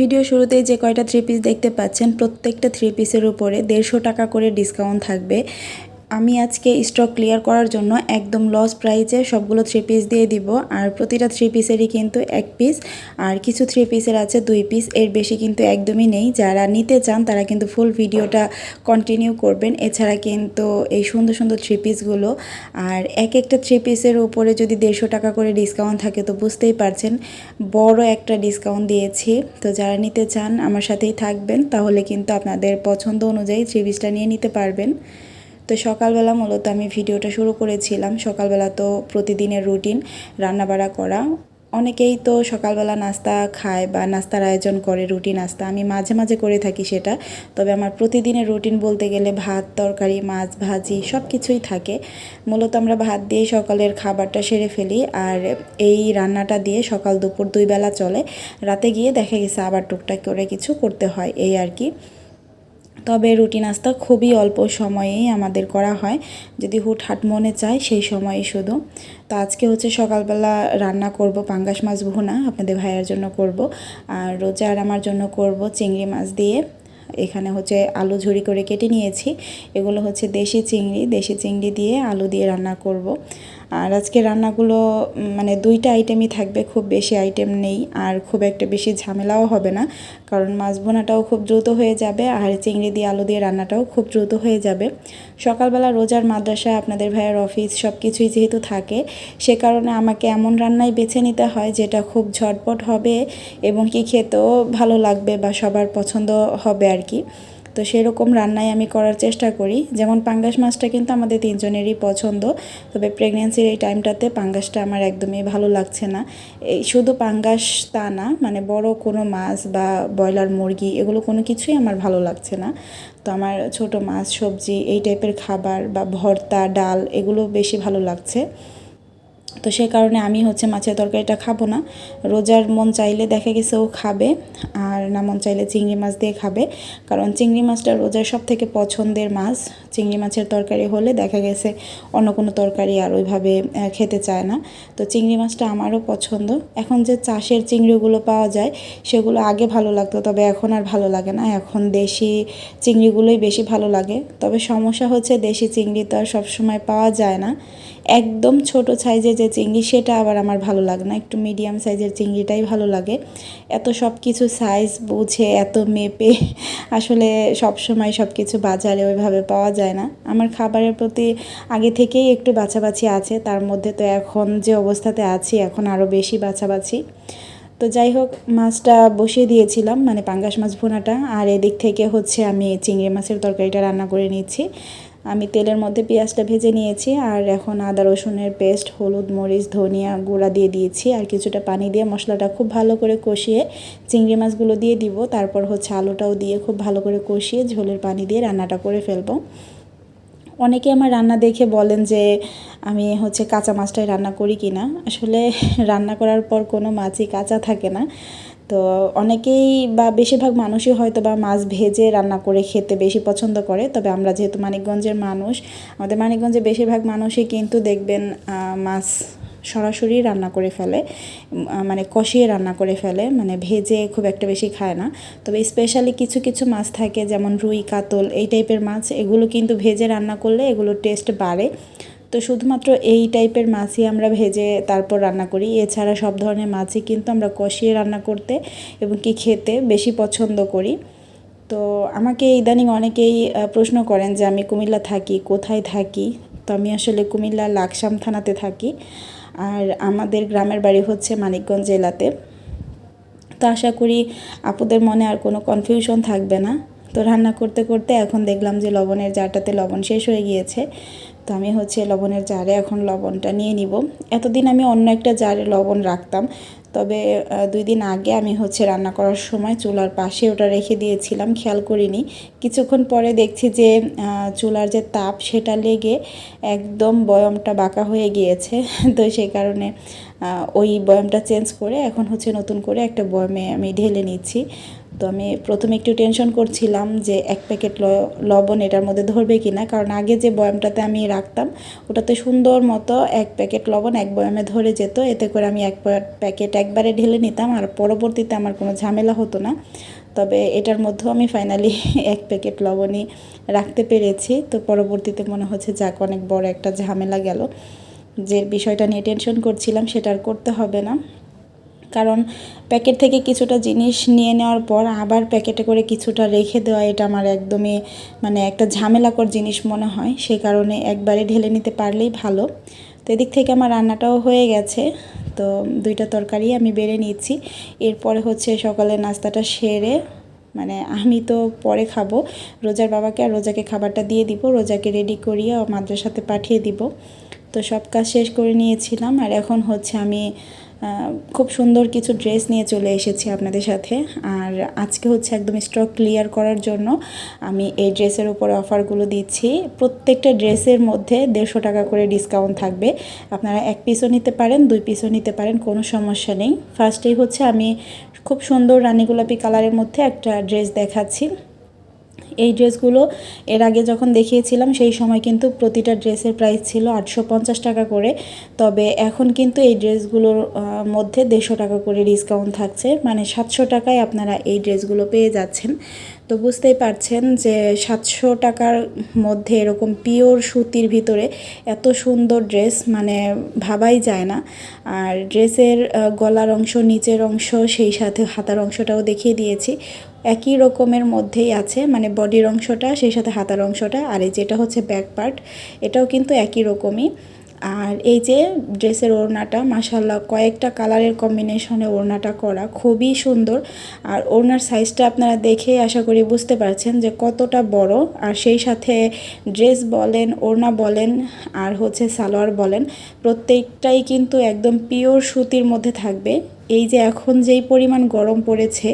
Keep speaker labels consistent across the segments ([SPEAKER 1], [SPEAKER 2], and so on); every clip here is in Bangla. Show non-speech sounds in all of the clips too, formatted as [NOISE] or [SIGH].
[SPEAKER 1] ভিডিও শুরুতে যে কয়টা থ্রি পিস দেখতে পাচ্ছেন, প্রত্যেকটা থ্রি পিসের উপরে দেড়শো টাকা করে ডিসকাউন্ট থাকবে। আমি আজকে স্টক ক্লিয়ার করার জন্য একদম লস প্রাইজে সবগুলো থ্রি পিস দিয়ে দিব। আর প্রতিটা থ্রি পিসেরই কিন্তু এক পিস আর কিছু থ্রি পিসের আছে দুই পিস এর বেশি কিন্তু একদমই নেই। যারা নিতে চান তারা কিন্তু ফুল ভিডিওটা কন্টিনিউ করবেন। এছাড়া কিন্তু এই সুন্দর সুন্দর থ্রি পিসগুলো আর এক একটা থ্রি পিসের উপরে যদি দেড়শো টাকা করে ডিসকাউন্ট থাকে তো বুঝতেই পারছেন, বড় একটা ডিসকাউন্ট দিয়েছি। তো যারা নিতে চান আমার সাথেই থাকবেন, তাহলে কিন্তু আপনাদের পছন্দ অনুযায়ী থ্রি পিসটা নিয়ে নিতে পারবেন। তো সকালবেলা মূলত আমি ভিডিওটা শুরু করেছিলাম। সকালবেলা তো প্রতিদিনের রুটিন, রান্নাবাড়া করা। অনেকেই তো সকালবেলা নাস্তা খায় বা নাস্তার আয়োজন করে, রুটি নাস্তা। আমি মাঝে মাঝে করে থাকি সেটা। তবে আমার প্রতিদিনের রুটিন বলতে গেলে ভাত, তরকারি, মাছ, ভাজি সব কিছুই থাকে। মূলত আমরা ভাত দিয়ে সকালের খাবারটা সেরে ফেলি আর এই রান্নাটা দিয়ে সকাল দুপুর দুই বেলা চলে। রাতে গিয়ে দেখা গেছে আবার টুকটাক করে কিছু করতে হয়, এই আর কি। তবে রুটি নাস্তা খুবই অল্প সময়েই আমাদের করা হয়। যদি হুটহাট মনে চায়, সেই সময়ে শুধু। তো আজকে হচ্ছে সকালবেলা রান্না করব পাঙ্গাস মাছ ভুনা, আপনাদের ভাইয়ের জন্য করব। আর রোজার আমার জন্য করব চিংড়ি মাছ দিয়ে। এখানে হচ্ছে আলু ঝুড়ি করে কেটে নিয়েছি। এগুলো হচ্ছে দেশি চিংড়ি। দেশি চিংড়ি দিয়ে আলু দিয়ে রান্না করব। আর আজকে রান্নাগুলো মানে দুইটা আইটেমই থাকবে, খুব বেশি আইটেম নেই, আর খুব একটা বেশি ঝামেলাও হবে না, কারণ মাছ বোনাটাও খুব দ্রুত হয়ে যাবে, আর চিংড়ি দিয়ে আলু দিয়ে রান্নাটাও খুব দ্রুত হয়ে যাবে। সকালবেলা রোজার মাদ্রাসা, আপনাদের ভাইয়ের অফিস সব কিছুই যেহেতু থাকে, সে কারণে আমাকে এমন রান্নাই বেছে নিতে হয়, যেটা খুব ঝটপট হবে এবং কি খেতেও ভালো লাগবে বা সবার পছন্দ হবে আর কি। তো সেরকম রান্নাই আমি করার চেষ্টা করি। যেমন পাঙ্গাস মাছটা কিন্তু আমাদের তিনজনেরই পছন্দ, তবে প্রেগনেন্সির এই টাইমটাতে পাঙ্গাসটা আমার একদমই ভালো লাগছে না। এই শুধু পাঙ্গাস তা না মানে বড় কোনো মাছ বা ব্রয়লার মুরগি এগুলো কোনো কিছুই আমার ভালো লাগছে না। তো আমার ছোট মাছ, সবজি এই টাইপের খাবার বা ভর্তা, ডাল এগুলো বেশি ভালো লাগছে। তো সেই কারণে আমি হচ্ছে মাছের তরকারিটা খাব না। রোজার মন চাইলে দেখা গেছে ও খাবে আর না মন চাইলে চিংড়ি মাছ দিয়ে খাবে। কারণ চিংড়ি মাছটা রোজার সব থেকে পছন্দের মাছ। চিংড়ি মাছের তরকারি হলে দেখা গেছে অন্য কোনো তরকারি আর ওইভাবে খেতে চায় না। তো চিংড়ি মাছটা আমারও পছন্দ। এখন যে চাষের চিংড়িগুলো পাওয়া যায়, সেগুলো আগে ভালো লাগতো, তবে এখন আর ভালো লাগে না। এখন দেশি চিংড়িগুলোই বেশি ভালো লাগে। তবে সমস্যা হচ্ছে দেশি চিংড়ি তো আর সবসময় পাওয়া যায় না। একদম ছোট সাইজের যে চিংড়ি, সেটা আবার আমার ভালো লাগে না। একটু মিডিয়াম সাইজের চিংড়িটাই ভালো লাগে। এত সব কিছু সাইজ বুঝে, এত মেপে [LAUGHS] আসলে সব সময় সব কিছু বাজারে ওইভাবে পাওয়া যায় না। আমার খাবারের প্রতি আগে থেকেই একটু বাছাবাছি আছে। তার মধ্যে তো এখন যে অবস্থাতে আছি, এখন আরও বেশি বাছাবাছি। তো যাই হোক, মাছটা বসিয়ে দিয়েছিলাম মানে পাঙ্গাস মাছ ভুনাটা। আর এদিক থেকে হচ্ছে আমি চিংড়ি মাছের তরকারিটা রান্না করে নিচ্ছি। আমি তেলের মধ্যে পেঁয়াজটা ভেজে নিয়েছি, আর এখন আদা রসুনের পেস্ট, হলুদ, মরিচ, ধনিয়া গুঁড়া দিয়ে দিয়েছি, আর কিছুটা পানি দিয়ে মশলাটা খুব ভালো করে কষিয়ে চিংড়ি মাছগুলো দিয়ে দিব। তারপর হচ্ছে আলুটাও দিয়ে খুব ভালো করে কষিয়ে ঝোলের পানি দিয়ে রান্নাটা করে ফেলব। অনেকে আমার রান্না দেখে বলেন যে, আমি হচ্ছে কাঁচা মাছটাই রান্না করি কি না আসলে রান্না করার পর কোনো মাছই কাঁচা থাকে না। তো অনেকেই বা বেশিরভাগ মানুষই হয়তো বা মাছ ভেজে রান্না করে খেতে বেশি পছন্দ করে। তবে আমরা যেহেতু মানিকগঞ্জের মানুষ, আমাদের মানিকগঞ্জে বেশিরভাগ মানুষই কিন্তু দেখবেন মাছ সরাসরি রান্না করে ফেলে মানে কষিয়ে রান্না করে ফেলে মানে ভেজে খুব একটা বেশি খায় না। তবে স্পেশালি কিছু কিছু মাছ থাকে, যেমন রুই, কাতল, এই টাইপের মাছ, এগুলো কিন্তু ভেজে রান্না করলে এগুলোর টেস্ট বাড়ে। তো শুধুমাত্র এই টাইপের মাছই আমরা ভেজে তারপর রান্না করি। এছাড়া সব ধরনের মাছই কিন্তু আমরা কষিয়ে রান্না করতে এবং কি খেতে বেশি পছন্দ করি। তো আমাকে ইদানিং অনেকেই প্রশ্ন করেন যে আমি কুমিল্লা থাকি, কোথায় থাকি? তো আমি আসলে কুমিল্লা লাকসাম থানাতে থাকি। আর আমাদের গ্রামের বাড়ি হচ্ছে মানিকগঞ্জ জেলাতে। তো আশা করি আপুদের মনে আর কোনো কনফিউশন থাকবে না। তো রান্না করতে করতে এখন দেখলাম যে লবণের জারটাতে লবণ শেষ হয়ে গিয়েছে। তো আমি হচ্ছে লবণের জারে এখন লবণটা নিয়ে নিব। এতদিন আমি অন্য একটা জারে লবণ রাখতাম, তবে দুই দিন আগে আমি হচ্ছে রান্না করার সময় চুলার পাশে ওটা রেখে দিয়েছিলাম, খেয়াল করিনি। কিছুক্ষণ পরে দেখছি যে চুলার যে তাপ সেটা লেগে একদম বয়মটা বাঁকা হয়ে গিয়েছে। [LAUGHS] তো সেই কারণে ওই বয়মটা চেঞ্জ করে এখন হচ্ছে নতুন করে একটা বয়মে আমি ঢেলে নিচ্ছি। তো আমি প্রথমে একটু টেনশন করছিলাম যে এক প্যাকেট লবণ এটার মধ্যে ধরবে কি না কারণ আগে যে বয়ামটাতে আমি রাখতাম, ওটাতে সুন্দর মতো এক প্যাকেট লবণ এক বয়ামে ধরে যেত। এতে করে আমি এক প্যাকেট একবারে ঢেলে নিতাম আর পরবর্তীতে আমার কোনো ঝামেলা হতো না। তবে এটার মধ্যেও আমি ফাইনালি [LAUGHS] এক প্যাকেট লবণই রাখতে পেরেছি। তো পরবর্তীতে মনে হচ্ছে, যাক, অনেক বড় একটা ঝামেলা গেল। যে বিষয়টা নিয়ে টেনশন করছিলাম, সেটা আর করতে হবে না। কারণ প্যাকেট থেকে কিছুটা জিনিস নিয়ে নেওয়ার পর আবার প্যাকেটে করে কিছুটা রেখে দেওয়া, এটা আমার একদমই মানে একটা ঝামেলাকর জিনিস মনে হয়। সেই কারণে একবারে ঢেলে নিতে পারলেই ভালো। তো এদিক থেকে আমার রান্নাটাও হয়ে গেছে। তো দুইটা তরকারি আমি বেড়ে নিচ্ছি এরপরে হচ্ছে সকালে নাস্তাটা সেরে মানে আমি তো পরে খাব, রোজার বাবাকে আর রোজাকে খাবারটা দিয়ে দিব, রোজাকে রেডি করিয়ে মাদ্রাসাতে পাঠিয়ে দিব। তো সব কাজ শেষ করে নিয়েছিলাম। আর এখন হচ্ছে আমি খুব সুন্দর কিছু ড্রেস নিয়ে চলে এসেছি আপনাদের সাথে। আর আজকে হচ্ছে একদম স্টক ক্লিয়ার করার জন্য আমি এই ড্রেসের উপরে অফারগুলো দিচ্ছি। প্রত্যেকটা ড্রেসের মধ্যে দেড়শো টাকা করে ডিসকাউন্ট থাকবে। আপনারা এক পিসও নিতে পারেন, দুই পিসও নিতে পারেন, কোনো সমস্যা নেই। ফার্স্টেই হচ্ছে আমি খুব সুন্দর রানী গোলাপি কালারের মধ্যে একটা ড্রেস দেখাচ্ছি। এই ড্রেসগুলো এর আগে যখন দেখিয়েছিলাম, সেই সময় কিন্তু প্রতিটা ড্রেসের প্রাইস ছিল আটশো পঞ্চাশ টাকা করে। তবে এখন কিন্তু এই ড্রেসগুলোর মধ্যে দেড়শো টাকা করে ডিসকাউন্ট থাকছে। মানে সাতশো টাকায় আপনারা এই ড্রেসগুলো পেয়ে যাচ্ছেন। তো বুঝতেই পারছেন যে সাতশো টাকার মধ্যে এরকম পিওর সুতির ভিতরে এত সুন্দর ড্রেস মানে ভাবাই যায় না। আর ড্রেসের গলার অংশ, নিচের অংশ, সেই সাথে হাতার অংশটাও দেখিয়ে দিয়েছি। একই রকমের মধ্যেই আছে মানে বডির অংশটা, সেই সাথে হাতার অংশটা, আর এই যেটা হচ্ছে ব্যাক পার্ট এটাও কিন্তু একই রকমই। আর এই যে ড্রেসের ওড়নাটা মাসাল্লাহ কয়েকটা কালারের কম্বিনেশনে ওড়নাটা করা, খুবই সুন্দর। আর ওড়নার সাইজটা আপনারা দেখে আশা করি বুঝতে পারছেন যে কতটা বড়। আর সেই সাথে ড্রেস বলেন, ওড়না বলেন, আর হচ্ছে সালোয়ার বলেন, প্রত্যেকটাই কিন্তু একদম পিওর সুতির মধ্যে থাকবে। এই যে এখন যেই পরিমাণ গরম পড়েছে,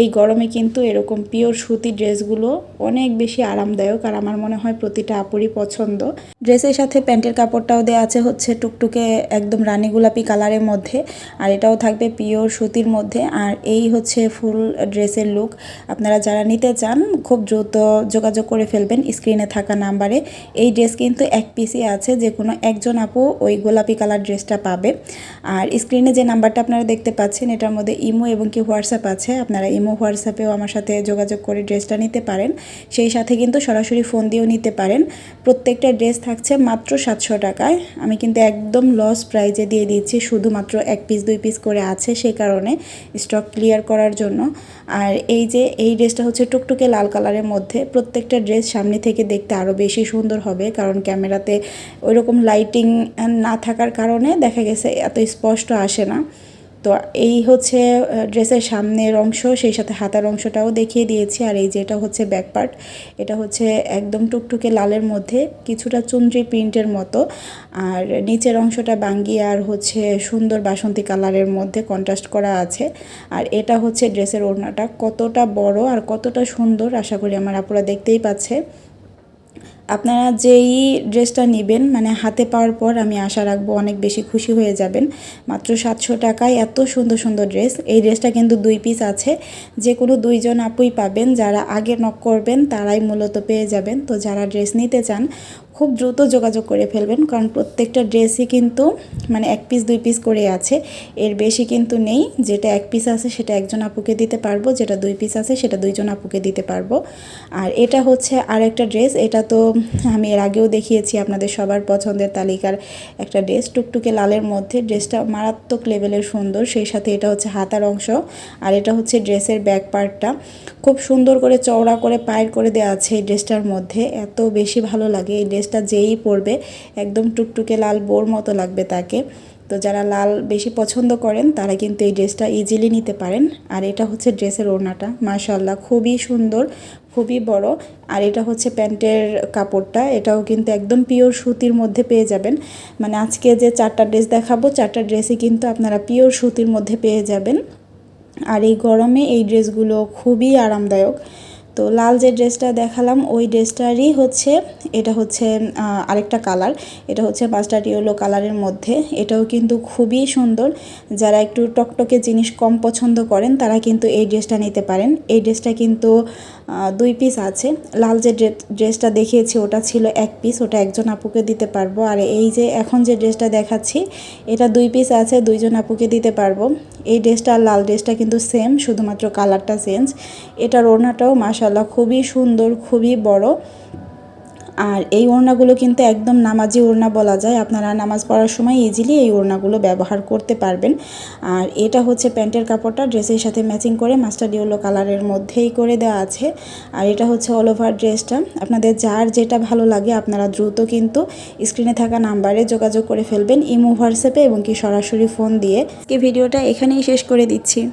[SPEAKER 1] এই গরমে কিন্তু এরকম পিওর সুতি ড্রেসগুলো অনেক বেশি আরামদায়ক আর আমার মনে হয় প্রতিটা আপুরই পছন্দ। ড্রেসের সাথে প্যান্টের কাপড়টাও দেওয়া আছে হচ্ছে টুকটুকে একদম রানী গোলাপি কালারের মধ্যে আর এটাও থাকবে পিওর সুতির মধ্যে আর এই হচ্ছে ফুল ড্রেসের লুক আপনারা যারা নিতে চান, খুব দ্রুত যোগাযোগ করে ফেলবেন স্ক্রিনে থাকা নাম্বারে। এই ড্রেস কিন্তু এক পিসই আছে যে কোনো একজন আপু ওই গোলাপি কালার ড্রেসটা পাবে। আর স্ক্রিনে যে নাম্বারটা আপনারা দেখতে পাচ্ছেন, এটার মধ্যে ইমো এবং কি হোয়াটসঅ্যাপ আছে, আপনারা ইমো, হোয়াটসঅ্যাপেও আমার সাথে যোগাযোগ করে ড্রেসটা নিতে পারেন। সেই সাথে কিন্তু সরাসরি ফোন দিয়েও নিতে পারেন। প্রত্যেকটা ড্রেস থাকছে মাত্র সাতশো টাকায়। আমি কিন্তু একদম লস প্রাইজে দিয়ে দিচ্ছি, শুধুমাত্র এক পিস, দুই পিস করে আছে সেই কারণে স্টক ক্লিয়ার করার জন্য। আর এই যে, এই ড্রেসটা হচ্ছে টুকটুকে লাল কালারের মধ্যে। প্রত্যেকটা ড্রেস সামনে থেকে দেখতে আরও বেশি সুন্দর হবে, কারণ ক্যামেরাতে ওইরকম লাইটিং না থাকার কারণে দেখা গেছে এত স্পষ্ট আসে না। তো এই হচ্ছে ড্রেসের সামনের অংশ, সেই সাথে হাতার অংশটাও দেখিয়ে দিয়েছি। আর এই যেটা হচ্ছে ব্যাক পার্ট এটা হচ্ছে একদম টুকটুকে লালের মধ্যে, কিছুটা চুনরি প্রিন্টের মতো। আর নিচের অংশটা বাঙ্গি আর হচ্ছে সুন্দর বাসন্তী কালারের মধ্যে কন্ট্রাস্ট করা আছে। আর এটা হচ্ছে ড্রেসের ওড়নাটা, কতটা বড় আর কতটা সুন্দর, আশা করি আমার আপুরা দেখতেই পাচ্ছে। আপনারা যেই ড্রেসটা নেবেন মানে হাতে পাওয়ার পর আমি আশা রাখব অনেক বেশি খুশি হয়ে যাবেন। মাত্র সাতশো টাকায় এত সুন্দর সুন্দর ড্রেস। এই ড্রেসটা কিন্তু দুই পিস আছে। যে কোনো দুইজন আপুই পাবেন, যারা আগে নক করবেন তারাই মূলত পেয়ে যাবেন। তো যারা ড্রেস নিতে চান, খুব দ্রুত যোগাযোগ করে ফেলবেন, কারণ প্রত্যেকটা ড্রেসই কিন্তু মানে এক পিস, দুই পিস করে আছে। এর বেশি কিন্তু নেই। যেটা এক পিস আছে, সেটা একজন আপুকে দিতে পারব। যেটা দুই পিস আছে, সেটা দুইজন আপুকে দিতে পারব। আর এটা হচ্ছে আর একটা ড্রেস। এটা তো আমি এর আগেও দেখিয়েছি আপনাদের সবার পছন্দের তালিকার একটা ড্রেস, টুকটুকে লালের মধ্যে। ড্রেসটা মারাত্মক লেভেলের সুন্দর, সেই সাথে এটা হচ্ছে হাতার অংশ আর এটা হচ্ছে ড্রেসের ব্যাক পার্টটা। খুব সুন্দর করে চওড়া করে পায়ের করে দেওয়া আছে এই ড্রেসটার মধ্যে, এত বেশি ভালো লাগে। এই ড্রেসটা যেই পরবে, একদম টুকটুকে লাল বোর মতো লাগবে তাকে। তো যারা লাল বেশি পছন্দ করেন, তারা কিন্তু এই ড্রেসটা ইজিলি নিতে পারেন। আর এটা হচ্ছে ড্রেসের ওড়নাটা। মাশাল্লাহ খুবই সুন্দর, খুবই বড়। আর এটা হচ্ছে প্যান্টের কাপড়টা। এটাও কিন্তু একদম পিওর সুতির মধ্যে পেয়ে যাবেন। মানে আজকে যে চারটা ড্রেস দেখাবো, চারটা ড্রেসই কিন্তু আপনারা পিওর সুতির মধ্যে পেয়ে যাবেন। আর এই গরমে এই ড্রেসগুলো খুবই আরামদায়ক। তো লাল যে ড্রেসটা দেখালাম, ওই ড্রেসটারই হচ্ছে, এটা হচ্ছে আরেকটা কালার। এটা হচ্ছে মাস্টার্ড ইয়েলো কালারের মধ্যে। এটাও কিন্তু খুবই সুন্দর। যারা একটু টকটকে জিনিস কম পছন্দ করেন, তারা কিন্তু এই ড্রেসটা নিতে পারেন। এই ড্রেসটা কিন্তু দুই পিস আছে। লাল যে ড্রে- ড্রেসটা দেখিয়েছি, ওটা ছিল এক পিস ওটা একজন আপুকে দিতে পারব। আর এই যে এখন যে ড্রেসটা দেখাচ্ছি, এটা দুই পিস আছে, দুইজন আপুকে দিতে পারব। এই ড্রেসটা আর লাল ড্রেসটা কিন্তু সেম শুধুমাত্র কালারটা চেঞ্জ এটার ওড়নাটাও মাসাল্লাহ খুবই সুন্দর, খুবই বড়। আর এই ওড়নাগুলো কিন্তু একদম নামাজি ওড়না বলা যায়। আপনারা নামাজ পড়ার সময় ইজিলি এই ওড়নাগুলো ব্যবহার করতে পারবেন। আর এটা হচ্ছে প্যান্টের কাপড়টা ড্রেসের সাথে ম্যাচিং করে মাস্টার ইয়েলো কালারের মধ্যেই করে দেওয়া আছে। আর এটা হচ্ছে অল ওভার ড্রেসটা আপনাদের যার যেটা ভালো লাগে আপনারা দ্রুত কিন্তু স্ক্রিনে থাকা নাম্বারে যোগাযোগ করে ফেলবেন, ইমো, হোয়াটসঅ্যাপে এবং কি সরাসরি ফোন দিয়ে। ভিডিওটা এখানেই শেষ করে দিচ্ছি।